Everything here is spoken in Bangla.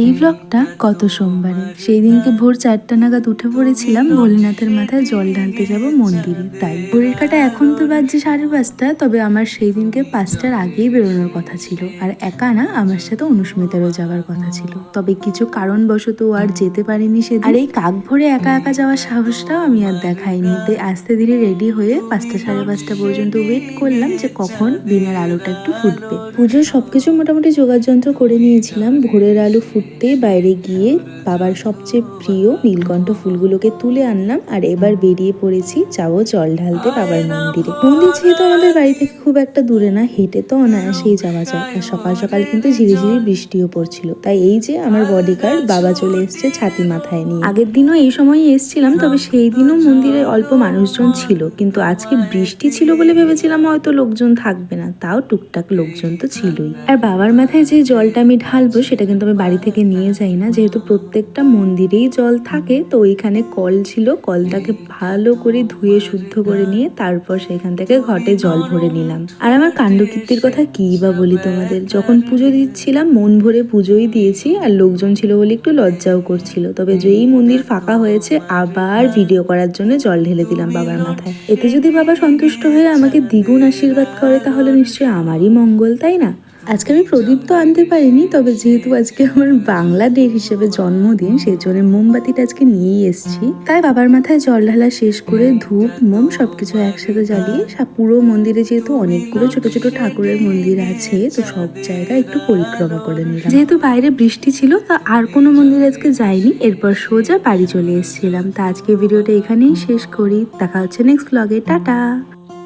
এই ব্লগটা গত সোমবারে? সেই দিনকে ভোর চারটা নাগাদ উঠে পড়েছিলাম ভোলেনাথের মাথায় জল ঢালতে যাব মন্দিরে। তাই ভোরের কাটা এখন তো বাজছে সাড়ে পাঁচটা, তবে আমার সেই দিনকে পাঁচটার আগেই বেরোনোর কথা ছিল। আর একা না, আমার সাথে অনুস্মিতারও যাওয়ার কথা ছিল। তবে কিছু কারণবশত আর যেতে পারিনি সে আর এই কাক ভরে একা একা যাওয়ার সাহসটাও আমি আর দেখাইনি। তাই আস্তে ধীরে রেডি হয়ে পাঁচটা সাড়ে পাঁচটা পর্যন্ত ওয়েট করলাম যে কখন দিনের আলোটা একটু ফুটবে। পুজোর সবকিছু মোটামুটি যোগাড় যন্ত্র করে নিয়েছিলাম। ভোরের আলো ফুটতে বাইরে গিয়ে বাবার সবচেয়ে প্রিয় নীলকণ্ঠ ফুলগুলোকে তুলে আনলাম আর এবার বেরিয়ে পড়েছি যাব জল ঢালতে বাবার মন্দিরে। মন্দির যেহেতু আমাদের বাড়ি থেকে খুব একটা দূরে না, হেঁটে তো অনায়াসেই যাওয়া যায়। আর সকাল সকাল কিন্তু ঝিরিঝিরি বৃষ্টিও পড়ছিল। তাই এই যে আমার বডিগার্ড বাবা চলে এসছে ছাতি মাথায় নিয়ে। আগের দিনও এই সময়ই এসছিলাম, তবে সেই দিনও মন্দিরে অল্প মানুষজন ছিল। কিন্তু আজকে বৃষ্টি ছিল বলে ভেবেছিলাম হয়তো লোকজন থাকবে না, তাও টুকটাক লোকজন তো ছিলই। আর বাবার মাথায় যে জলটা আমি ঢালবো, সেটা কিন্তু আমি বাড়ি থেকে নিয়ে যাই না, যেহেতু প্রত্যেকটা মন্দিরেই জল থাকে, তো ওইখানে কল ছিল, কলটাকে ভালো করে ধুয়ে শুদ্ধ করে নিয়ে তারপর সেখান থেকে ঘটে জল ভরে নিলাম। আর আমার কাণ্ডকীর্তির কথা কী বা বলি তোমাদের? যখন পুজো দিচ্ছিলাম, মন ভরে পুজোই দিয়েছি, আর লোকজন ছিল বলে একটু লজ্জাও করছিল। তবে যেই মন্দির ফাঁকা হয়েছে, আবার ভিডিও করার জন্য জল ঢেলে দিলাম বাবার মাথায়। এতে যদি বাবা সন্তুষ্ট হয়ে আমাকে দ্বিগুণ আশীর্বাদ করে, তাহলে নিশ্চয়ই আমারই মঙ্গল, তাই না? আজকে আমি প্রদীপ তো আনতে পারিনি, তবে যেহেতু আজকে আমার বাংলা ডে হিসেবে জন্মদিন সেই জন্য মোমবাতিটা আজকে নিয়েই এসেছি। তাই বাবার মাথায় জল ঢালা শেষ করে ধূপ, মোম সবকিছু একসাথে জ্বালিয়ে সব পুরো মন্দিরে যেহেতু অনেকগুলো ছোট ছোট ঠাকুরের মন্দির আছে, তো সব জায়গায় একটু পরিক্রমা করে নিলাম। যেহেতু বাইরে বৃষ্টি ছিল, তা আর কোনো মন্দিরে আজকে যাইনি, এরপর সোজা বাড়ি চলে এসেছিলাম। তা আজকে ভিডিওটা এখানেই শেষ করি, দেখা হচ্ছে নেক্সট ব্লগে টাটা!